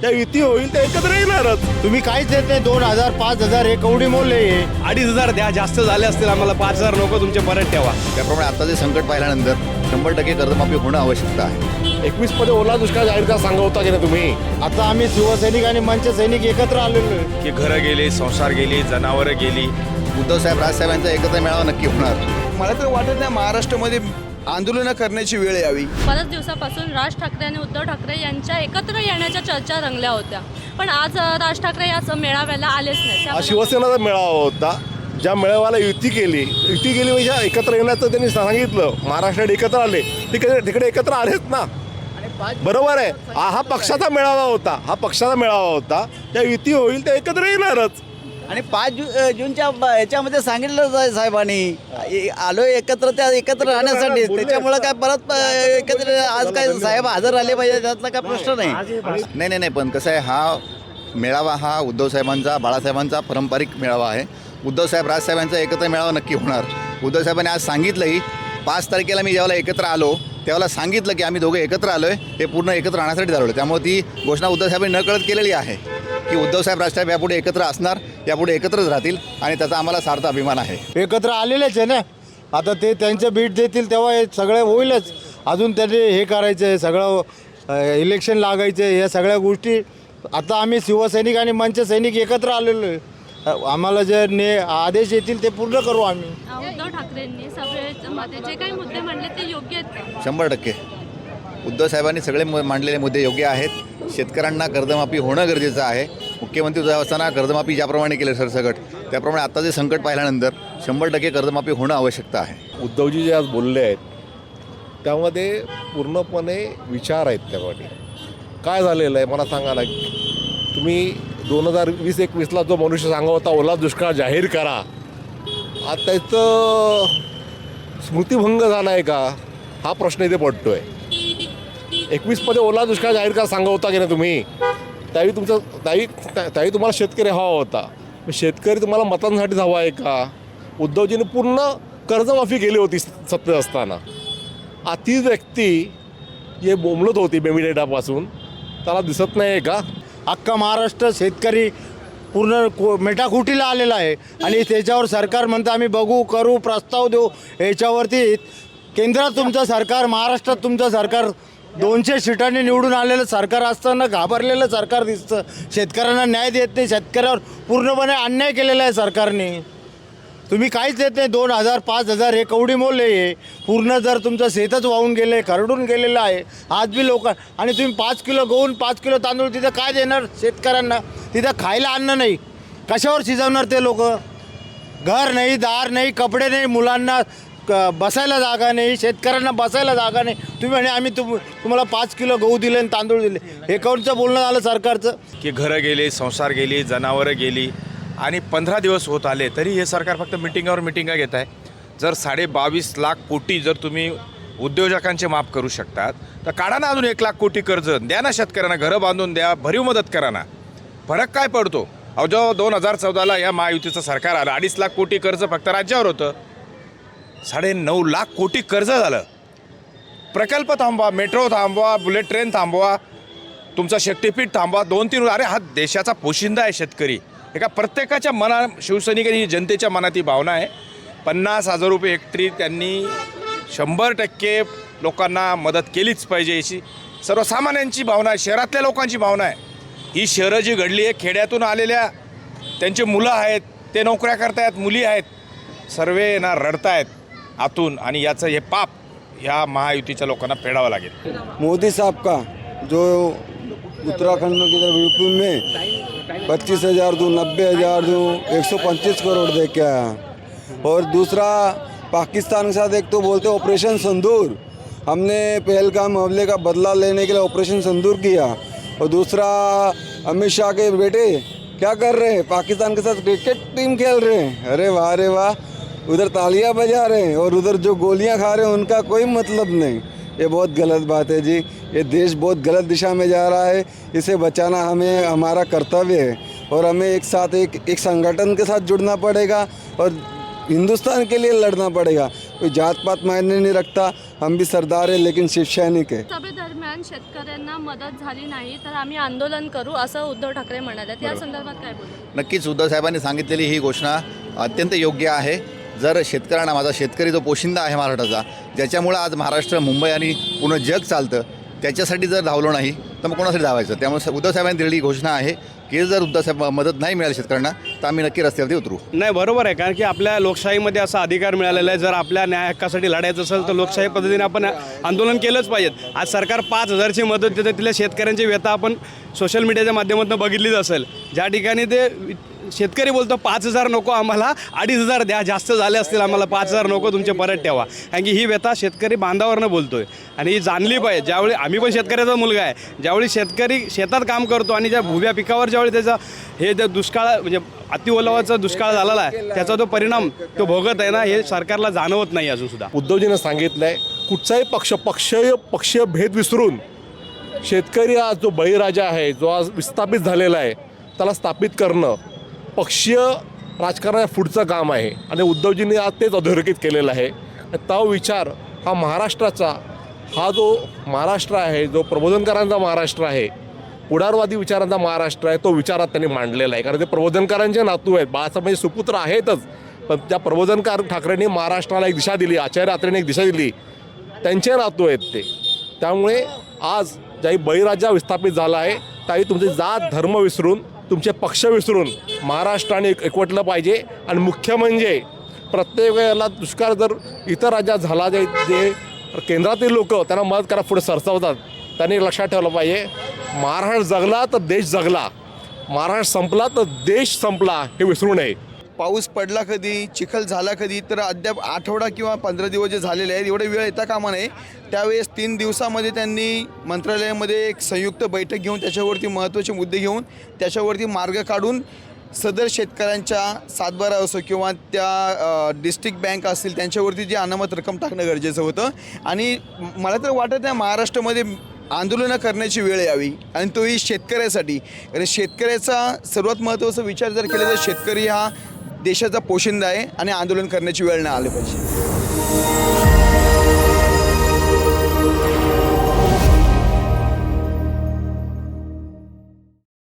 त्या युती होईल त्या एकत्र येणारच. तुम्ही काहीच देत नाही दोन हजार पाच हजार हे कवडी मोल आहे अडीच हजार द्या जास्त झाले असतील आम्हाला पाच हजार नको तुमचे परत ठेवा. त्याप्रमाणे आताचे संकट पाहिल्यानंतर शंभर टक्के कर्जमाफी होणं आवश्यकता आहे. एकवीसमध्ये ओला दुष्काळ जाहीर का सांगा होता की नाही तुम्ही? आता आम्ही शिवसैनिक आणि मंच सैनिक एकत्र आलेलो की घरं गेली संसार गेली जनावरं गेली. उद्धवसाहेब राजसाहेबांचा एकत्र मेळावा नक्की होणार. मला तर वाटत नाही महाराष्ट्रामध्ये आंदोलनं करण्याची वेळ यावी. बऱ्याच दिवसापासून राज ठाकरे आणि उद्धव ठाकरे यांच्या एकत्र येण्याच्या चर्चा रंगल्या होत्या. पण आज राज ठाकरे या मेळाव्याला आलेच नाही शिवसेनाचा मेळावा होता. ज्या मेळाव्याला युती केली युती केली म्हणजे एकत्र येण्याचं त्यांनी सांगितलं. महाराष्ट्रात एकत्र आले. तिकडे तिकडे एकत्र आलेत ना. बरोबर आहे. हा हा पक्षाचा मेळावा होता. हा पक्षाचा मेळावा होता. त्या युती होईल त्या एकत्र येणारच. आणि पाच जू जूनच्या याच्यामध्ये सांगितलं आहे साहेबांनी. आलो एकत्र त्या एकत्र राहण्यासाठी. त्याच्यामुळं काय परत एकत्र आज काय साहेब हजर आले पाहिजे त्यातला काय प्रश्न नाही. नाही नाही नाही पण कसं आहे हा मेळावा हा उद्धवसाहेबांचा बाळासाहेबांचा पारंपरिक मेळावा आहे. उद्धवसाहेब राजसाहेबांचा एकत्र मेळावा नक्की होणार. उद्धवसाहेबांनी आज सांगितलंही पाच तारखेला मी ज्यावेळेला एकत्र आलो त्यावेळेला सांगितलं की आम्ही दोघं एकत्र आलो आहे हे पूर्ण एकत्र राहण्यासाठी झालो त्यामुळे ती घोषणा उद्धवसाहेबांनी न कळत केलेली आहे. की उद्धवसाहेब राजसाहेब यापुढे एकत्र असणार यापुढे एकत्रच राहतील आणि त्याचा आम्हाला सार्थ अभिमान आहे. एकत्र आलेलेच आहे ना? आता ते त्यांचं बीट देतील तेव्हा हे सगळं होईलच. अजून त्यांनी हे करायचं आहे सगळं इलेक्शन लागायचं आहे या सगळ्या गोष्टी. आता आम्ही शिवसैनिक आणि मंच सैनिक एकत्र आलेलो आहे. आम्हाला जे ने आदेश येतील ते पूर्ण करू आम्ही. उद्धव ठाकरेंनी सभेमध्ये जे काही मुद्दे मांडले ते योग्य आहेत शंभर टक्के. उद्धव साहेबांनी सगळे मु- मांडलेले मुद्दे योग्य आहेत. शेतकऱ्यांना कर्जमाफी होणं गरजेचं आहे. मुख्यमंत्री उद्धव असताना कर्जमाफी ज्याप्रमाणे केलं सरसकट त्याप्रमाणे आता जे संकट पाहिल्यानंतर शंभर टक्के कर्जमाफी होणं आवश्यकता आहे. उद्धवजी जे आज बोलले आहेत त्यामध्ये पूर्णपणे विचार आहेत त्यामध्ये. काय झालेलं आहे? मला सांगा ना तुम्ही दोन हजार वीस एकवीसला जो मनुष्य सांगा होता ओला दुष्काळ जाहीर करा. आता त्याचं स्मृतिभंग झाला आहे का? हा प्रश्न इथे पडतो आहे एकवीसमध्ये ओला दुष्काळ जाहीर करा सांगा होता की नाही तुम्ही? त्यावेळी तुमचा त्यावेळी त्यावेळी तुम्हाला शेतकरी हवा होता. शेतकरी तुम्हाला मतांसाठीच हवा आहे का? उद्धवजीने पूर्ण कर्जमाफी केली होती सत्तेत असताना. आ तीच व्यक्ती जे बोंबलत होती बेबी डेटापासून. त्याला दिसत नाही आहे का? अख्खा महाराष्ट्र शेतकरी पूर्ण को मेटाकुटीला आलेला आहे. आणि त्याच्यावर सरकार म्हणतं आम्ही बघू करू प्रस्ताव देऊ. याच्यावरती केंद्रात तुमचं सरकार महाराष्ट्रात तुमचं सरकार दोनशे सीटांनी निवडून आलेलं सरकार असताना घाबरलेलं सरकार दिसतं. शेतकऱ्यांना न्याय देत नाही शेतकऱ्यावर पूर्णपणे अन्याय केलेला आहे सरकारने. तुम्ही काहीच देत नाही दोन हजार पाच हजार हे कवडी मोल आहे पूर्ण जर तुमचं शेतच वाहून गेले खरडून गेलेलं आहे. आज बी लोक आणि तुम्ही पाच किलो गहून पाच किलो तांदूळ तिथं काय देणार शेतकऱ्यांना? तिथं खायला अन्न नाही. कशावर शिजवणार ते लोक? घर नाही दार नाही कपडे नाही मुलांना क- बसायला जागा नाही शेतकऱ्यांना बसायला जागा नाही. तुम्ही म्हणे आम्ही तुम तुम्हाला पाच किलो गहू दिले आणि तांदूळ दिले. हे कोणचं बोलणं झालं सरकारचं? की घरं गेली संसार गेली जनावरं गेली आणि पंधरा दिवस होत आले तरी हे सरकार फक्त मिटिंगावर मिटिंगा घेत आहे. जर साडे बावीस लाख कोटी जर तुम्ही उद्योजकांचे माफ करू शकतात तर काढा ना अजून एक लाख कोटी कर्ज. द्या ना शेतकऱ्यांना घरं बांधून द्या भरीव मदत करा ना. फरक काय पडतो? अहो दोन हजार चौदाला या महायुतीचं सरकार आलं अडीच लाख कोटी कर्ज फक्त राज्यावर होतं. साडे नऊ लाख कोटी कर्ज झालं. प्रकल्प थांबवा मेट्रो थांबवा बुलेट ट्रेन थांबवा तुमचा शक्तीपीठ थांबवा दोन तीन अरे हा देशाचा पोशिंदा आहे शेतकरी. एका प्रत्येकाच्या मना शिवसैनिक आणि जनतेच्या मनात ही भावना आहे. पन्नास हजार रुपये हेक्टरी त्यांनी शंभर टक्के लोकांना मदत केलीच पाहिजे अशी सर्वसामान्यांची भावना आहे शहरातल्या लोकांची भावना आहे. ही शहरं जी घडली आहे खेड्यातून आलेल्या त्यांचे मुलं आहेत ते नोकऱ्या करतायत मुली आहेत सर्वे ना रडतायत. आतून आणि याचं हे पाप ह्या महायुतीच्या लोकांना फेडावं लागेल. मोदी साहब का? जो उत्तराखंड में किधर यूपी में पच्चीस हजार दू नब्बे हजार दूँ एक सौ पच्चीस करोड़ दे के आया और दूसरा पाकिस्तान के साथ एक तो बोलते ऑपरेशन संदूर। हमने पहलगाम हमले का बदला लेने के लिए ऑपरेशन संदूर किया। और दूसरा अमित शाह के बेटे क्या कर रहे हैं? पाकिस्तान के साथ क्रिकेट टीम खेल रहे हैं। अरे वाह अरे वाह। उधर तालियाँ बजा रहे हैं और उधर जो गोलियाँ खा रहे हैं उनका कोई मतलब नहीं। ये बहुत गलत बात है जी। ये देश बहुत गलत दिशा में जा रहा है। इसे बचाना हमें हमारा कर्तव्य है और हमें एक साथ एक एक संगठन के साथ जुड़ना पड़ेगा और हिंदुस्तान के लिए लड़ना पड़ेगा। कोई जात पात मायने नहीं रखता। हम भी सरदार है लेकिन शिव सैनिक है सभेदरम्यान शेतकऱ्यांना मदत झाली नाही तर आम्ही आंदोलन करू असं उद्धव ठाकरे म्हणाले. या संदर्भात काय बोलू नक्कीच उद्धव साहेबांनी सांगितलेली ही घोषणा अत्यंत योग्य आहे. जर शेतकऱ्यांना माझा शेतकरी जो पोशिंदा आहे महाराष्ट्राचा ज्याच्यामुळं आज महाराष्ट्र मुंबई आणि पूर्ण जग चालतं त्याच्यासाठी जर धावलो नाही तर मग कोणासाठी धावायचं? त्यामुळे उद्धवसाहेबांनी दिलेली घोषणा आहे की जर उद्धवसाहेब मदत नाही मिळाली शेतकऱ्यांना तर आम्ही नक्की रस्त्यावरती उतरू. नाही बरोबर आहे. कारण की आपल्या लोकशाहीमध्ये असा अधिकार मिळालेला आहे. जर आपल्या न्याय हक्कासाठी लढायचं असेल तर लोकशाही पद्धतीने आपण आंदोलन केलंच पाहिजेत आज सरकार पाच हजारची मदत देते तिथल्या शेतकऱ्यांची व्यथा आपण सोशल मीडियाच्या माध्यमातून बघितलीच असेल. ज्या ठिकाणी ते शेतकरी बोलतो पाच हजार नको आम्हाला अडीच हजार द्या जास्त झाले असतील आम्हाला पाच हजार नको तुमचे परत ठेवा. कारण की ही व्यथा शेतकरी बांधावरनं बोलतोय. आणि ही जाणली पाहिजे. ज्यावेळी आम्ही पण शेतकऱ्याचा मुलगा आहे ज्यावेळी शेतकरी शेतात काम करतो आणि ज्या भुव्या पिकावर ज्यावेळी त्याचा हे जे दुष्काळ म्हणजे अतिओलावाचा दुष्काळ झालेला आहे त्याचा जो परिणाम तो भोगत आहे ना हे सरकारला जाणवत नाही अजून सुद्धा. उद्धवजीनं सांगितलंय कुठचाही पक्ष पक्षीय पक्षीय भेद विसरून शेतकरी आज जो बळीराजा आहे जो आज विस्थापित झालेला आहे त्याला स्थापित करणं पक्षीय राजकारणा पुढचं काम आहे. आणि उद्धवजींनी आज तेच अधोरेखित केलेलं आहे. तो विचार हा महाराष्ट्राचा हा जो महाराष्ट्र आहे जो प्रबोधनकारांचा महाराष्ट्र आहे पुढारवादी विचारांचा महाराष्ट्र आहे तो विचारात त्यांनी मांडलेला आहे. कारण ते प्रबोधनकारांचे नातू आहेत. बाळासाहेबांचे सुपुत्र आहेतच. पण त्या प्रबोधनकार ठाकरेंनी महाराष्ट्राला एक दिशा दिली आचार्य रात्रेने एक दिशा दिली. त्यांचे नातू आहेत ते. त्यामुळे आज ज्याही बळीराजा विस्थापित झाला आहे त्याही तुमचे जात धर्म विसरून तुमचे पक्ष विसरून महाराष्ट्राने एकवटलं पाहिजे. आणि मुख्य म्हणजे प्रत्येक वेळेला दुष्काळ जर इतर राज्यात झाला जे जे केंद्रातील लोक त्यांना मदत करा पुढे सरसावतात. त्यांनी लक्षात ठेवलं पाहिजे. महाराष्ट्र जगला तर देश जगला. महाराष्ट्र संपला तर देश संपला हे विसरू नये. पाऊस पडला कधी चिखल झाला कधी तर अद्याप आठवडा किंवा पंधरा दिवस जे झालेले आहेत एवढे वेळ येता कामा नये. त्यावेळेस तीन दिवसामध्ये त्यांनी मंत्रालयामध्ये एक संयुक्त बैठक घेऊन त्याच्यावरती महत्त्वाचे मुद्दे घेऊन त्याच्यावरती मार्ग काढून सदर शेतकऱ्यांच्या सातबारा असो किंवा त्या डिस्ट्रिक्ट बँक असतील त्यांच्यावरती जी अनामत रक्कम टाकणं गरजेचं होतं. आणि मला तर वाटत नाही महाराष्ट्रामध्ये आंदोलनं करण्याची वेळ यावी आणि तोही शेतकऱ्यासाठी. कारण शेतकऱ्याचा सर्वात महत्त्वाचा विचार जर केला तर शेतकरी हा देशाचा पोशिंदा आहे आणि आंदोलन करण्याची वेळ नाही आली पाहिजे.